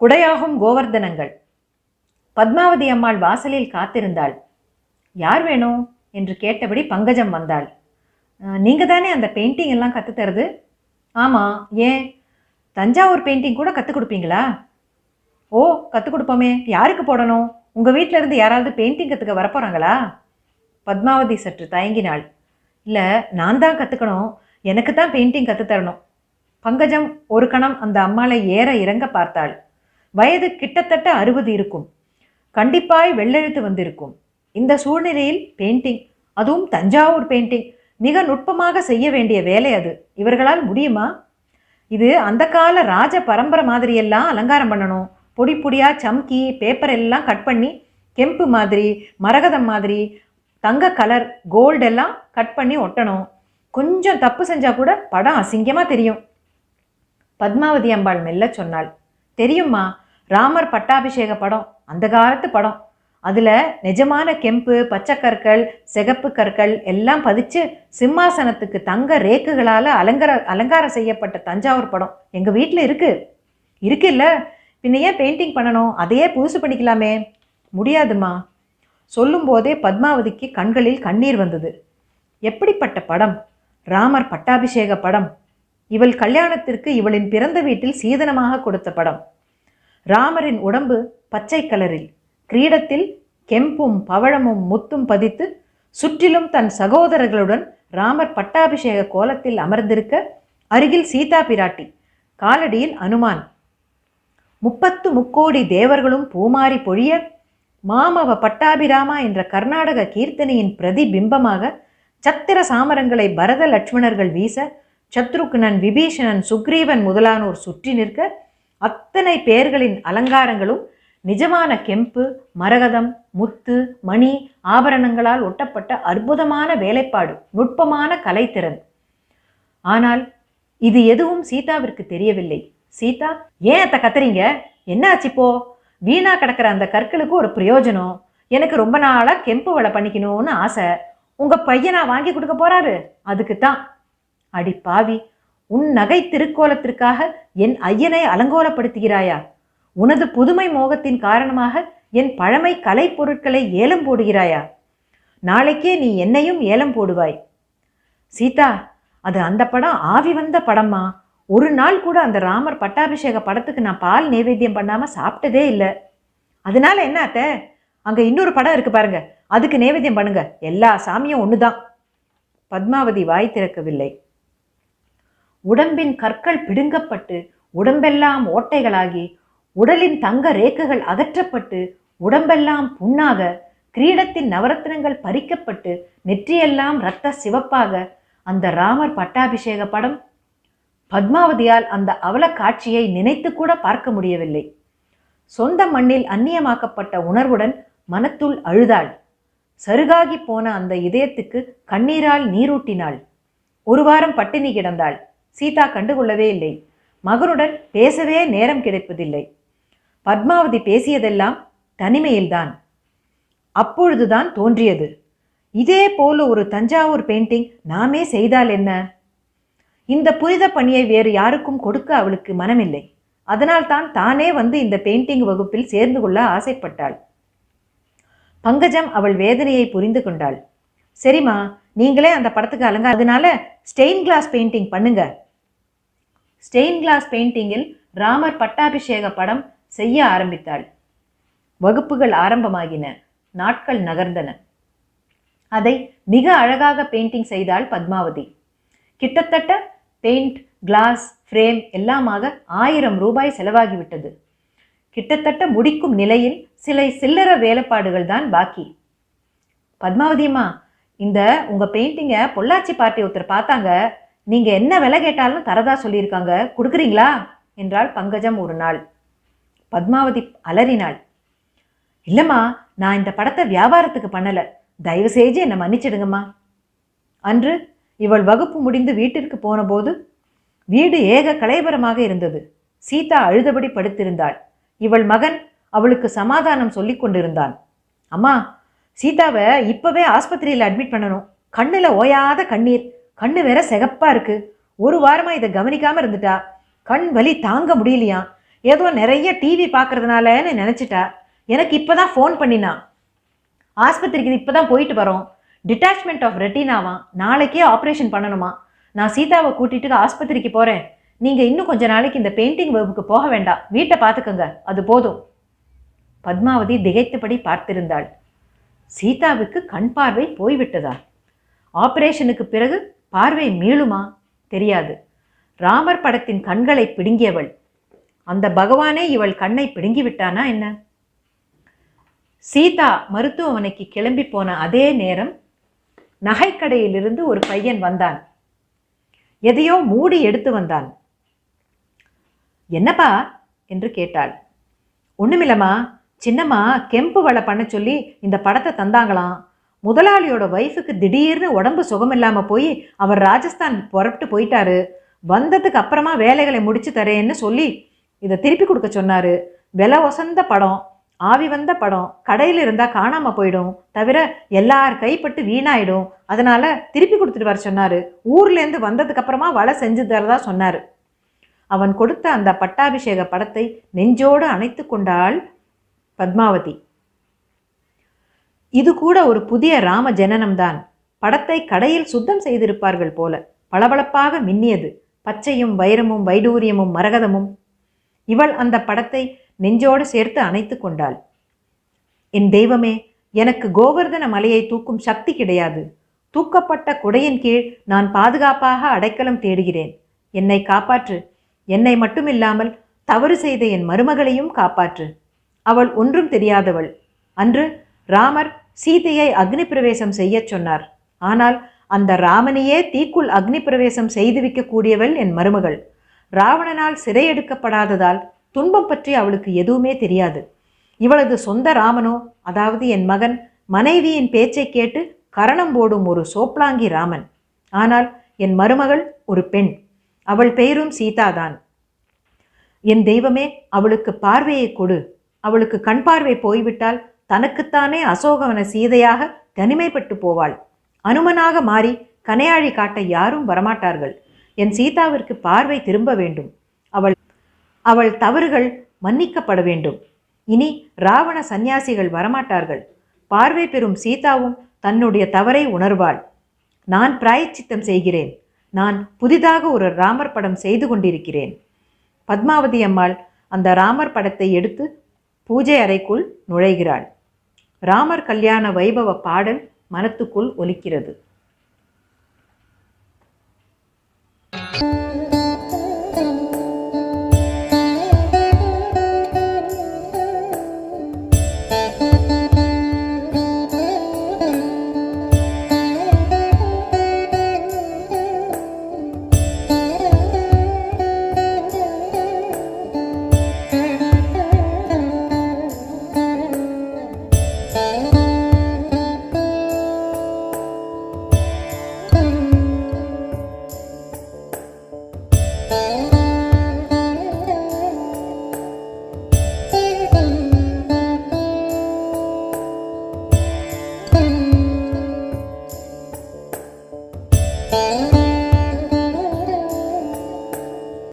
குடையாகும் கோவர்தனங்கள். பத்மாவதி அம்மாள் வாசலில் காத்திருந்தாள். யார் வேணும்? என்று கேட்டபடி பங்கஜம் வந்தாள். நீங்கள் நீங்க தானே அந்த பெயிண்டிங் எல்லாம் கற்றுத்தருது ஆமாம் ஏன்? தஞ்சாவூர் பெயிண்டிங் கூட கற்றுக் கொடுப்பீங்களா? ஓ கற்றுக் கொடுப்போமே. யாருக்கு போடணும்? உங்கள் வீட்டில் இருந்து யாராவது பெயிண்டிங் கற்றுக்க வரப்போகிறாங்களா பத்மாவதி சற்று தயங்கினாள். இல்லை நான் தான் கற்றுக்கணும் எனக்கு தான் பெயிண்டிங் கற்றுத் தரணும். பங்கஜம் ஒரு கணம் அந்த அம்மாளை ஏற இறங்க பார்த்தாள். வயது கிட்டத்தட்ட அறுபது இருக்கும். கண்டிப்பாய் வெள்ளெழுத்து வந்திருக்கும். இந்த சூழ்நிலையில் பெயிண்டிங் அதுவும் தஞ்சாவூர் பெயிண்டிங் மிக நுட்பமாக செய்ய வேண்டிய வேலை அது. இவர்களால் முடியுமா? இது அந்த கால ராஜ பரம்பரை மாதிரியெல்லாம் அலங்காரம் பண்ணணும். பொடி பொடியாக சம்கி பேப்பர் எல்லாம் கட் பண்ணி கெம்பு மாதிரி மரகதம் மாதிரி தங்க கலர் கோல்டு எல்லாம் கட் பண்ணி ஒட்டணும். கொஞ்சம் தப்பு செஞ்சால் கூட படம் அசிங்கமாக தெரியும். பத்மாவதி அம்பாள் மெல்ல சொன்னாள். தெரியுமா ராமர் பட்டாபிஷேக படம் அந்த காலத்து படம். அதில் நிஜமான கெம்பு பச்சை கற்கள் சிகப்பு கற்கள் எல்லாம் பதிச்சு சிம்மாசனத்துக்கு தங்க ரேக்குகளால் அலங்கார அலங்காரம் செய்யப்பட்ட தஞ்சாவூர் படம். எங்கள் வீட்டில் இருக்கு. இருக்குல்ல? பின்ன ஏன் பெயிண்டிங் பண்ணணும்? அதையே புதுசு பண்ணிக்கலாமே. முடியாதுமா சொல்லும்போதே பத்மாவதிக்கு கண்களில் கண்ணீர் வந்தது. எப்படிப்பட்ட படம்? ராமர் பட்டாபிஷேக படம். இவள் கல்யாணத்திற்கு இவளின் பிறந்த வீட்டில் சீதனமாக கொடுத்த படம். ராமரின் உடம்பு பச்சை கலரில். கிரீடத்தில் கெம்பும் பவழமும் முத்தும் பதித்து சுற்றிலும் தன் சகோதரர்களுடன் ராமர் பட்டாபிஷேக கோலத்தில் அமர்ந்திருக்க அருகில் சீதா பிராட்டி காலடியில் அனுமான். முப்பத்து முக்கோடி தேவர்களும் பூமாரி பொழிய மாமவ பட்டாபிராமா என்ற கர்நாடக கீர்த்தனையின் பிரதிபிம்பமாக சத்திர சாமரங்களை பரத லட்சுமணர்கள் வீச சத்ருக்னன் விபீஷணன் சுக்ரீவன் முதலானோர் சுற்றி நிற்க அத்தனை பெயர்களின் அலங்காரங்களும் நிஜமான கெம்பு மரகதம் முத்து மணி ஆபரணங்களால் ஒட்டப்பட்ட அற்புதமான வேலைப்பாடு நுட்பமான கலைத்திறன். ஆனால் இது எதுவும் சீதாவிற்கு தெரியவில்லை. சீதா ஏன் அத்தை கத்துறீங்க? என்ன ஆச்சு வீணா கிடக்கிற அந்த கற்களுக்கு ஒரு பிரயோஜனம். எனக்கு ரொம்ப நாளாக கெம்பு வேலை பண்ணிக்கணும்னு ஆசை. உங்க பையனா வாங்கி கொடுக்க போறாரு. அதுக்கு தான். அடி பாவி உன் நகை திருக்கோலத்திற்காக என் ஐயனை அலங்கோலப்படுத்துகிறாயா? உனது புதுமை மோகத்தின் காரணமாக என் பழமை கலை பொருட்களை ஏலம் போடுகிறாயா? நாளைக்கே நீ என்னையும் ஏலம் போடுவாய். சீதா அது அந்த படம் ஆவி வந்த படமா ஒரு நாள் கூட அந்த ராமர் பட்டாபிஷேக படத்துக்கு நான் பால் நைவேத்தியம் பண்ணாமல் சாப்பிட்டதே இல்லை. அதனால என்ன அத்தை? அங்கே இன்னொரு படம் இருக்கு பாருங்க. அதுக்கு நைவேத்தியம் பண்ணுங்க. எல்லா சாமியும் ஒன்று தான் பத்மாவதி வாய் திறக்கவில்லை. உடம்பின் கற்கள் பிடுங்கப்பட்டு உடம்பெல்லாம் ஓட்டைகளாகி உடலின் தங்க ரேக்குகள் அகற்றப்பட்டு உடம்பெல்லாம் புண்ணாக கிரீடத்தின் நவரத்னங்கள் பறிக்கப்பட்டு நெற்றியெல்லாம் இரத்த சிவப்பாக. அந்த ராமர் பட்டாபிஷேக படம். பத்மாவதியால் அந்த அவல காட்சியை நினைத்து கூட பார்க்க முடியவில்லை. சொந்த மண்ணில் அந்நியமாக்கப்பட்ட உணர்வுடன் மனத்துள் அழுதாள். சருகாகி போன அந்த இதயத்துக்கு கண்ணீரால் நீரூட்டினாள். ஒரு வாரம் பட்டினி கிடந்தாள். சீதா கண்டுகொள்ளவே இல்லை. மகனுடன் பேசவே நேரம் கிடைப்பதில்லை. பத்மாவதி பேசியதெல்லாம் தனிமையில்தான். அப்பொழுதுதான் தோன்றியது. இதே போல ஒரு தஞ்சாவூர் பெயிண்டிங் நாமே செய்தால் என்ன? இந்த புனித பணியை வேறு யாருக்கும் கொடுக்க அவளுக்கு மனமில்லை. அதனால்தான் தானே வந்து இந்த பெயிண்டிங் வகுப்பில் சேர்ந்து கொள்ள ஆசைப்பட்டாள். பங்கஜம் அவள் வேதனையை புரிந்து கொண்டாள். சரிம்மா நீங்களே அந்த படத்துக்கு அலங்க அதனால ஸ்டெயின் கிளாஸ் பெயிண்டிங் பண்ணுங்க. ஸ்டெயின் கிளாஸ் பெயிண்டிங்கில் ராமர் பட்டாபிஷேக படம் செய்ய ஆரம்பித்தாள். வகுப்புகள் ஆரம்பமாகின. நாட்கள் நகர்ந்தன. அதை மிக அழகாக பெயிண்டிங் செய்தாள் பத்மாவதி. கிட்டத்தட்ட பெயிண்ட் கிளாஸ் ஃப்ரேம் எல்லாமாக ஆயிரம் ரூபாய் செலவாகிவிட்டது. கிட்டத்தட்ட முடிக்கும் நிலையில் சில சில்லற வேலைப்பாடுகள் தான் பாக்கி. பத்மாவதியம்மா இந்த உங்கள் பெயிண்டிங்கை பொள்ளாச்சி பார்ட்டி ஒருத்தர் பார்த்தாங்க. நீங்க என்ன விலை கேட்டாலும் தரதா சொல்லியிருக்காங்க. கொடுக்குறீங்களா? என்றாள் பங்கஜம் ஒரு நாள். பத்மாவதி அலறினாள். இல்லைம்மா நான் இந்த படத்தை வியாபாரத்துக்கு பண்ணல. தயவு செஞ்சு என்னை மன்னிச்சிடுங்கம்மா. அன்று இவள் வகுப்பு முடிந்து வீட்டிற்கு போனபோது வீடு ஏக கலைபரமாக இருந்தது. சீதா அழுதபடி படுத்திருந்தாள். இவள் மகன் அவளுக்கு சமாதானம் சொல்லிக் கொண்டிருந்தான். அம்மா சீதாவை இப்பவே ஆஸ்பத்திரியில் அட்மிட் பண்ணணும். கண்ணில் ஓயாத கண்ணீர். கண்ணு வேற சிகப்பா இருக்கு. ஒரு வாரமா இதை கவனிக்காம இருந்துட்டா. கண் வலி தாங்க முடியலையா? ஏதோ நிறைய டிவி பார்க்கறதுனாலன்னு நினச்சிட்டா. எனக்கு இப்போ தான் ஃபோன் பண்ணினா. ஆஸ்பத்திரிக்கு இப்போ தான் போயிட்டு வரோம். டிட்டாச்மெண்ட் ஆஃப் ரெட்டினாவா நாளைக்கே ஆப்ரேஷன் பண்ணணுமா? நான் சீதாவை கூட்டிட்டு ஆஸ்பத்திரிக்கு போகிறேன் நீங்கள் இன்னும் கொஞ்ச நாளைக்கு இந்த பெயிண்டிங் வகுப்புக்கு போக வேண்டாம். வீட்டை பார்த்துக்கோங்க. அது போதும். பத்மாவதி திகைத்தபடி பார்த்திருந்தாள். சீதாவுக்கு கண் பார்வை போய்விட்டதா? ஆபரேஷனுக்கு பிறகு பார்வை மீளுமா? தெரியாது. ராமர் படத்தின் கண்களை பிடுங்கியவள். அந்த பகவானே இவள் கண்ணை பிடுங்கி விட்டானா என்ன? சீதா மருத்துவமனைக்கு கிளம்பி போன அதே நேரம் நகைக்கடையிலிருந்து ஒரு பையன் வந்தான். எதையோ மூடி எடுத்து வந்தான். என்னப்பா? என்று கேட்டாள். ஒண்ணுமில்லம்மா. சின்னம்மா கெம்பு வலை பண்ண சொல்லி இந்த படத்தை தந்தாங்களாம். முதலாளியோட ஒய்ஃபுக்கு திடீர்னு உடம்பு சுகம் இல்லாமல் போய் அவர் ராஜஸ்தான் புறப்பட்டு போயிட்டாரு. வந்ததுக்கு அப்புறமா வேலைகளை முடிச்சு தரேன்னு சொல்லி இதை திருப்பி கொடுக்க சொன்னாரு. விலை ஒசந்த படம் ஆவி வந்த படம் கடையில் இருந்தால் காணாமல் போயிடும். தவிர எல்லார் கைப்பட்டு வீணாயிடும். அதனால திருப்பி கொடுத்துட்டு வர சொன்னாரு. ஊர்லேருந்து வந்ததுக்கப்புறமா வலை செஞ்சு தரதா சொன்னார். அவன் கொடுத்த அந்த பட்டாபிஷேக படத்தை நெஞ்சோடு அணைத்து கொண்டாள் பத்மாவதி. இது கூட ஒரு புதிய ராம ஜனனம்தான் படத்தை கடையில் சுத்தம் செய்திருப்பார்கள் போல. பளபளப்பாக மின்னியது. பச்சையும் வைரமும் வைடூரியமும் மரகதமும். இவள் அந்த படத்தை நெஞ்சோடு சேர்த்து அணைத்து கொண்டாள். என் தெய்வமே எனக்கு கோவர்தன மலையை தூக்கும் சக்தி கிடையாது. தூக்கப்பட்ட குடையின் கீழ் நான் பாதுகாப்பாக அடைக்கலம் தேடுகிறேன். என்னை காப்பாற்று. என்னை மட்டுமில்லாமல் தவறு செய்த என் மருமகளையும் காப்பாற்று. அவள் ஒன்றும் தெரியாதவள். அன்று ராமர் சீதையை அக்னி பிரவேசம் செய்யச் சொன்னார். ஆனால் அந்த ராமனையே தீக்குள் அக்னி பிரவேசம் செய்து வைக்கக்கூடியவள் என் மருமகள். ராவணனால் சிறையெடுக்கப்படாததால் துன்பம் பற்றி அவளுக்கு எதுவுமே தெரியாது. இவளது சொந்த ராமனோ அதாவது என் மகன் மனைவியின் பேச்சை கேட்டு கரணம் போடும் ஒரு சோப்லாங்கி ராமன். ஆனால் என் மருமகள் ஒரு பெண். அவள் பெயரும் சீதாதான். என் தெய்வமே அவளுக்கு பார்வையை கொடு. அவளுக்கு கண் பார்வை போய்விட்டால் தனக்குத்தானே அசோகவன சீதையாக தனிமைப்பட்டு போவாள். அனுமனாக மாறி கனையாழி காட்ட யாரும் வரமாட்டார்கள். என் சீதாவிற்கு பார்வை திரும்ப வேண்டும். அவள் அவள் தவறுகள் மன்னிக்கப்பட வேண்டும். இனி ராவண சந்நியாசிகள் வரமாட்டார்கள். பார்வை பெறும் சீதாவும் தன்னுடைய தவறை உணர்வாள். நான் பிராயச்சித்தம் செய்கிறேன். நான் புதிதாக ஒரு ராமர் படம் செய்து கொண்டிருக்கிறேன். பத்மாவதி அம்மாள் அந்த ராமர் படத்தை எடுத்து பூஜை அறைக்குள் நுழைகிறாள். ராமர் கல்யாண வைபவ பாடல் மனத்துக்குள் ஒலிக்கிறது.